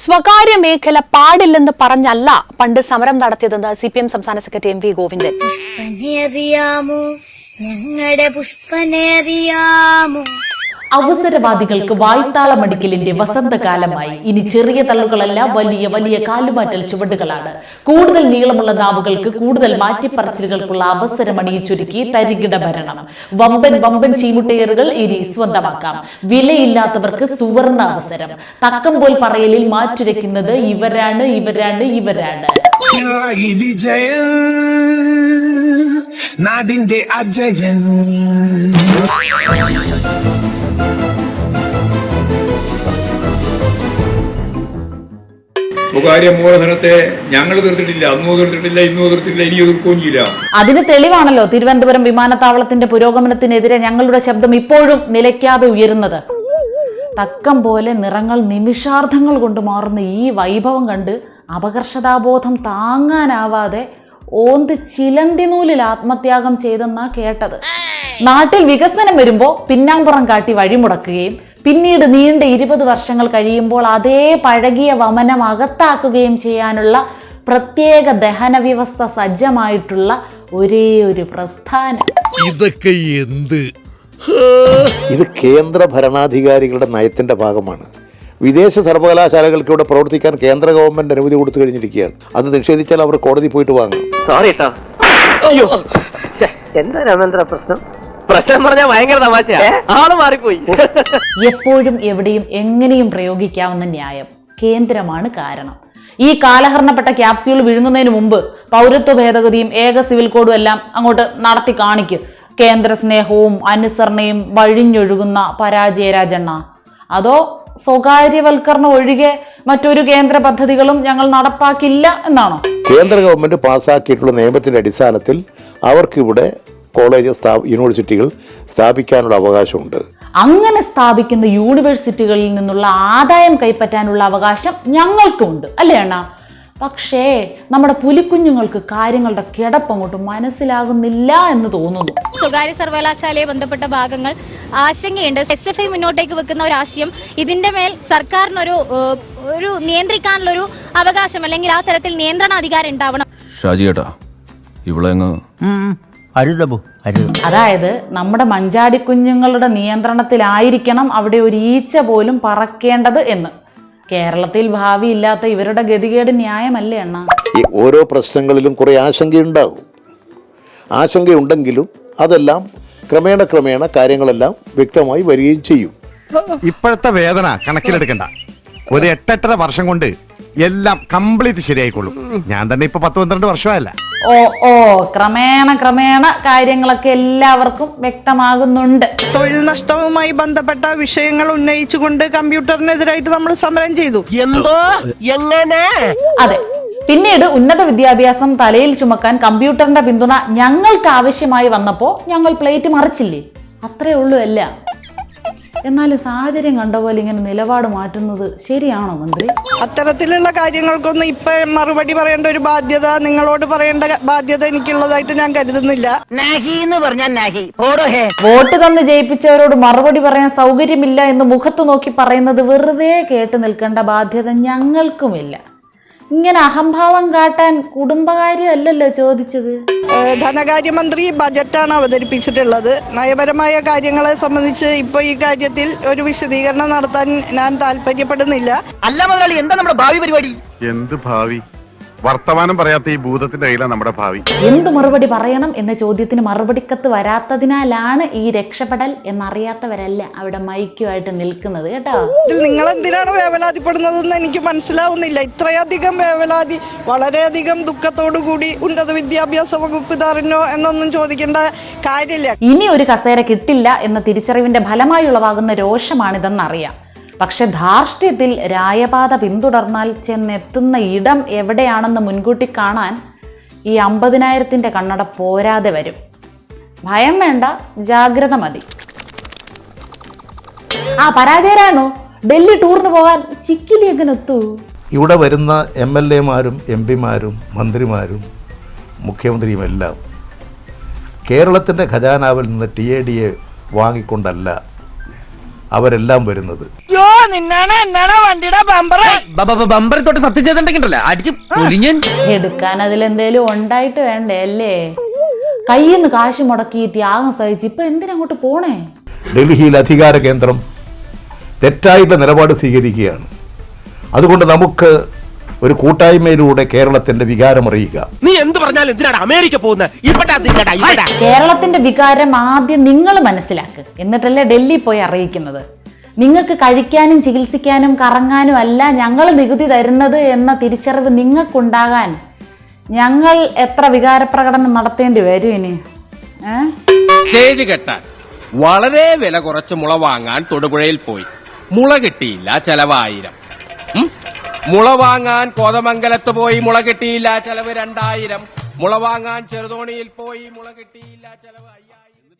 സ്വകാര്യ മേഖല പാടില്ലെന്ന് പറഞ്ഞല്ല പണ്ട് സമരം നടത്തിയതെന്ന് സി പി എം സംസ്ഥാന സെക്രട്ടറി എം വി ഗോവിന്ദൻ. ഞങ്ങളുടെ പുഷ്പനെ അറിയാമോ അവസരവാദികൾക്ക് വായ്ത്താളമടിക്കലിന്റെ വസന്തകാലമായി. ഇനി ചെറിയ തള്ളുകളല്ല വലിയ വലിയ കാലുമാറ്റൽ ചുവടുകളാണ്. കൂടുതൽ നീളമുള്ള നാവുകൾക്ക് കൂടുതൽ മാറ്റിപ്പറച്ചിലുകൾക്കുള്ള അവസരം അണിയിച്ചൊരുക്കി തരികിട ഭരണം. വമ്പൻ വമ്പൻ ചീമുട്ടേറുകൾ ഇനി സ്വന്തമാക്കാം. വിലയില്ലാത്തവർക്ക് സുവർണ അവസരം. തക്കം പോൽ പറയലിൽ മാറ്റുരയ്ക്കുന്നത് ഇവരാണ് ഇവരാണ് ഇവരാണ്. നാടിന്റെ അജയൻ. സ്വകാര്യ മൂലധനത്തെ ഞങ്ങൾ എതിർത്തിട്ടില്ല അന്നും എതിർത്തിട്ടില്ല ഇന്നും എതിർത്തിട്ടില്ല ഇനി എതിർക്കുകയും ചെയ്യില്ല. അതിന് തെളിവാണല്ലോ തിരുവനന്തപുരം വിമാനത്താവളത്തിന്റെ പുരോഗമനത്തിനെതിരെ ഞങ്ങളുടെ ശബ്ദം ഇപ്പോഴും നിലയ്ക്കാതെ ഉയരുന്നത്. തക്കം പോലെ നിറങ്ങൾ നിമിഷാർദ്ധങ്ങൾ കൊണ്ട് മാറുന്ന ഈ വൈഭവം കണ്ട് അപകർഷതാബോധം താങ്ങാനാവാതെ ഓന്ത് ചിലന്തി നൂലിൽ ആത്മത്യാഗം ചെയ്തെന്നാ കേട്ടത്. നാട്ടിൽ വികസനം വരുമ്പോൾ പിന്നാമ്പുറം കാട്ടി വഴിമുടക്കുകയും പിന്നീട് നീണ്ട ഇരുപത് വർഷങ്ങൾ കഴിയുമ്പോൾ അതേ പഴകിയ വമനം അകത്താക്കുകയും ചെയ്യാനുള്ള പ്രത്യേക ദഹന വ്യവസ്ഥ സജ്ജമായിട്ടുള്ള ഒരേ ഒരു പ്രസ്ഥാനം. ഇതൊക്കെ എന്ത്? ഇത് കേന്ദ്ര ഭരണാധികാരികളുടെ നയത്തിന്റെ ഭാഗമാണ്. വിദേശ സർവകലാശാലകൾക്ക് ഇവിടെ പ്രവർത്തിക്കാൻ കേന്ദ്ര ഗവൺമെന്റ് അനുമതി കൊടുത്തു കഴിഞ്ഞിരിക്കുകയാണ്. അത് നിഷേധിച്ചാൽ അവർ കോടതി പോയിട്ട് വാങ്ങും. സോറി എന്താ രാമേന്ദ്ര പ്രശ്നം? പ്രശ്നം പറഞ്ഞാൽ ഭയങ്കര തമാശയാ. ആൾ മാറിപ്പോയി. എപ്പോഴും എവിടെയും എങ്ങനെയും പ്രയോഗിക്കാവുന്ന ന്യായം കേന്ദ്രമാണ് കാരണം. ഈ കാലഹരണപ്പെട്ട ക്യാപ്സ്യൂൾ വിഴുങ്ങുന്നതിന് മുമ്പ് പൗരത്വ ഭേദഗതിയും ഏക സിവിൽ കോഡും എല്ലാം അങ്ങോട്ട് നടത്തി കാണിക്കും. കേന്ദ്ര സ്നേഹവും അനുസരണയും വഴിഞ്ഞൊഴുകുന്ന പരാജയരാജണ്ണ അതോ സ്വകാര്യവൽക്കരണം ഒഴികെ മറ്റൊരു കേന്ദ്ര പദ്ധതികളും ഞങ്ങൾ നടപ്പാക്കില്ല എന്നാണോ? കേന്ദ്ര ഗവൺമെന്റ് പാസ്സാക്കിയിട്ടുള്ള നിയമത്തിന്റെ അടിസ്ഥാനത്തിൽ അവർക്കിവിടെ കോളേജ് യൂണിവേഴ്സിറ്റികൾ സ്ഥാപിക്കാനുള്ള അവകാശമുണ്ട്. അങ്ങനെ സ്ഥാപിക്കുന്ന യൂണിവേഴ്സിറ്റികളിൽ നിന്നുള്ള ആദായം കൈപ്പറ്റാനുള്ള അവകാശം ഞങ്ങൾക്കുണ്ട് അല്ലേ അണ്ണ? പക്ഷേ നമ്മുടെ പുലിക്കുഞ്ഞുങ്ങൾക്ക് കാര്യങ്ങളുടെ കിടപ്പങ്ങോട്ട് മനസ്സിലാകുന്നില്ല എന്ന് തോന്നുന്നു. സ്വകാര്യ സർവകലാശാലയെ ബന്ധപ്പെട്ട ഭാഗങ്ങൾ ആശങ്കയുണ്ട്. എസ് എഫ് ഐ മുന്നോട്ടേക്ക് വെക്കുന്ന ഒരു ആശയം ഇതിന്റെ മേൽ സർക്കാരിനൊരു ഒരു നിയന്ത്രിക്കാനുള്ള ഒരു അവകാശം അല്ലെങ്കിൽ ആ തരത്തിൽ നിയന്ത്രണാധികാരം ഉണ്ടാവണം. ഷാജി ഏട്ടാ ഇവിടെ അരുതബു അരുത് അതായത് നമ്മുടെ മഞ്ചാടി കുഞ്ഞുങ്ങളുടെ നിയന്ത്രണത്തിലായിരിക്കണം അവിടെ ഒരു ഈച്ച പോലും പറക്കേണ്ടത് എന്ന്. കേരളത്തിൽ ഭാവി ഇല്ലാത്ത ഇവരുടെ ഗതികേട് ന്യായമല്ലേ അണ്ണ? ഈ ഓരോ പ്രശ്നങ്ങളിലും കുറേ ആശങ്കയുണ്ടാകും. ആശങ്കയുണ്ടെങ്കിലും അതെല്ലാം ക്രമേണ ക്രമേണ കാര്യങ്ങളെല്ലാം വ്യക്തമായി വരികയും ചെയ്യും. ഇപ്പോഴത്തെ വേദന കണക്കിലെടുക്കണ്ട. ഒരു എട്ടെട്ടര വർഷം കൊണ്ട് എല്ലാം കംപ്ലീറ്റ് ശരിയായിക്കൊള്ളും. ഞാൻ തന്നെ ഇപ്പൊ പത്ത് പന്ത്രണ്ട് വർഷമായല്ല. ഓ ഓ ക്രമേണ ക്രമേണ കാര്യങ്ങളൊക്കെ എല്ലാവർക്കും വ്യക്തമാകുന്നുണ്ട്. തൊഴിൽ നഷ്ടവുമായി ബന്ധപ്പെട്ട വിഷയങ്ങൾ ഉന്നയിച്ചുകൊണ്ട് കമ്പ്യൂട്ടറിനെതിരായിട്ട് നമ്മൾ സമരം ചെയ്തു. എന്തോ? എങ്ങനെ? അതെ പിന്നീട് ഉന്നത വിദ്യാഭ്യാസം തലയിൽ ചുമക്കാൻ കമ്പ്യൂട്ടറിന്റെ പിന്തുണ ഞങ്ങൾക്ക് ആവശ്യമായി വന്നപ്പോൾ ഞങ്ങൾ പ്ലേറ്റ് മറിച്ചില്ലേ? അത്രേ ഉള്ളൂ അല്ല എന്നാൽ സാഹചര്യം കണ്ട പോലെ ഇങ്ങനെ നിലപാട് മാറ്റുന്നത് ശരിയാണോ മന്ത്രി? അത്തരത്തിലുള്ള കാര്യങ്ങൾക്കൊന്നും ഇപ്പൊ മറുപടി പറയേണ്ട ഒരു ബാധ്യത നിങ്ങളോട് പറയേണ്ട ബാധ്യത എനിക്കുള്ളതായിട്ട് ഞാൻ കരുതുന്നില്ല. വോട്ട് തന്ന് ജയിപ്പിച്ചവരോട് മറുപടി പറയാൻ സൗകര്യമില്ല എന്ന് മുഖത്ത് നോക്കി പറയുന്നത് വെറുതെ കേട്ട് നിൽക്കേണ്ട ബാധ്യത ഞങ്ങൾക്കുമില്ല. ഇങ്ങനെ അഹംഭാവം കാട്ടാൻ കുടുംബകാര്യമല്ലല്ലോ ചോദിച്ചത്. ധനകാര്യമന്ത്രി ബജറ്റാണ് അവതരിപ്പിച്ചിട്ടുള്ളത്. നയപരമായ കാര്യങ്ങളെ സംബന്ധിച്ച് ഇപ്പോൾ ഈ കാര്യത്തിൽ ഒരു വിശദീകരണം നടത്താൻ ഞാൻ താല്പര്യപ്പെടുന്നില്ല. അല്ല മുതലാളി എന്താ നമ്മുടെ ഭാവി പരിപാടി? എന്ത് ഭാവി? വർത്തമാനം പറയാത്ത ഈ ഭൂതത്തിന്റെ കയ്യിലാണ് നമ്മുടെ ഭാവി. എന്ത് മറുപടി പറയണം എന്ന ചോദ്യത്തിന് മറുപടിക്കത്ത് വരാത്തതിനാലാണ് ഈ രക്ഷപ്പെടൽ എന്നറിയാത്തവരല്ല അവിടെ മൈക്കുമായിട്ട് നിൽക്കുന്നത് കേട്ടോ. നിങ്ങൾ എന്തിനാണ് വേവലാതിപ്പെടുന്നതെന്ന് എനിക്ക് മനസ്സിലാവുന്നില്ല. ഇത്രയധികം വേവലാതി വളരെയധികം ദുഃഖത്തോടു കൂടി ഉന്നത വിദ്യാഭ്യാസ വകുപ്പ് തറിഞ്ഞോ എന്നൊന്നും ചോദിക്കേണ്ട കാര്യമില്ല. ഇനി ഒരു കസേര കിട്ടില്ല എന്ന തിരിച്ചറിവിന്റെ ഫലമായി ഉളവാകുന്ന രോഷമാണിതെന്നറിയാം. പക്ഷെ ധാർഷ്ട്യത്തിൽ രായപാത പിന്തുടർന്നാൽ ചെന്നെത്തുന്ന ഇടം എവിടെയാണെന്ന് മുൻകൂട്ടി കാണാൻ ഈ അമ്പതിനായിരത്തിന്റെ കണ്ണട പോരാതെ വരും. ഭയം വേണ്ട ജാഗ്രത മതി. ആ പരാജയരാണോ ഡൽഹി ടൂറിന് പോകാൻ ചിക്കിലി എങ്ങനെ ഇവിടെ വരുന്ന എം എൽ എമാരും എം പിമാരും മന്ത്രിമാരും മുഖ്യമന്ത്രിയും എല്ലാം കേരളത്തിന്റെ ഖജാനാവിൽ നിന്ന് ടി എ ഡി എ വാങ്ങിക്കൊണ്ടല്ല അവരെല്ലാം വരുന്നത്. നിന്നാണ് എന്നാണ് വണ്ടിയുടെ ബമ്പർ ബമ്പറിൽ തൊട്ട് സത്യം ചെയ്തിട്ടുണ്ടല്ലോ അടിച്ച് പൊലിഞ്ഞൻ എടുക്കാൻ അതിലെന്തേലും ഉണ്ടായിട്ട് വേണ്ടേ അല്ലേ? കയ്യിൽ നിന്ന് കാശ് മുടക്കി ത്യാഗം സഹിച്ച് ഇപ്പൊ എന്തിനങ്ങോട്ട് പോണേ? ഡൽഹിയിൽ അധികാര കേന്ദ്രം തെറ്റായിട്ടുള്ള നിലപാട് സ്വീകരിക്കുകയാണ്. അതുകൊണ്ട് നമുക്ക് ഒരു കൂട്ടായ്മയിലൂടെ കേരളത്തിന്റെ വികാരം അറിയിക്കുക നീ എന്ത് പറഞ്ഞാലും എന്തിനാണ് അമേരിക്ക പോകുന്നത് കേരളത്തിന്റെ വികാരം ആദ്യം നിങ്ങൾ മനസ്സിലാക്ക്. എന്നിട്ടല്ലേ ഡൽഹി പോയി അറിയിക്കുന്നത്. നിങ്ങൾക്ക് കഴിക്കാനും ചികിത്സിക്കാനും കറങ്ങാനും അല്ല ഞങ്ങൾ നികുതി തരുന്നത് എന്ന തിരിച്ചറിവ് നിങ്ങൾക്കുണ്ടാകാൻ ഞങ്ങൾ എത്ര വികാരപ്രകടനം നടത്തേണ്ടി വരും ഇനി? സ്റ്റേജ് കെട്ടാൻ. വളരെ വില കുറച്ച് മുള വാങ്ങാൻ തൊടുപുഴയിൽ പോയി. മുള കിട്ടിയില്ല ചെലവായിരം? മുള വാങ്ങാൻ കോതമംഗലത്ത് പോയി മുള കിട്ടിയില്ല ചെലവ് രണ്ടായിരം. മുള വാങ്ങാൻ ചെറുതോണിയിൽ പോയി മുള കിട്ടിയില്ല ചെലവ് അയ്യായിരം.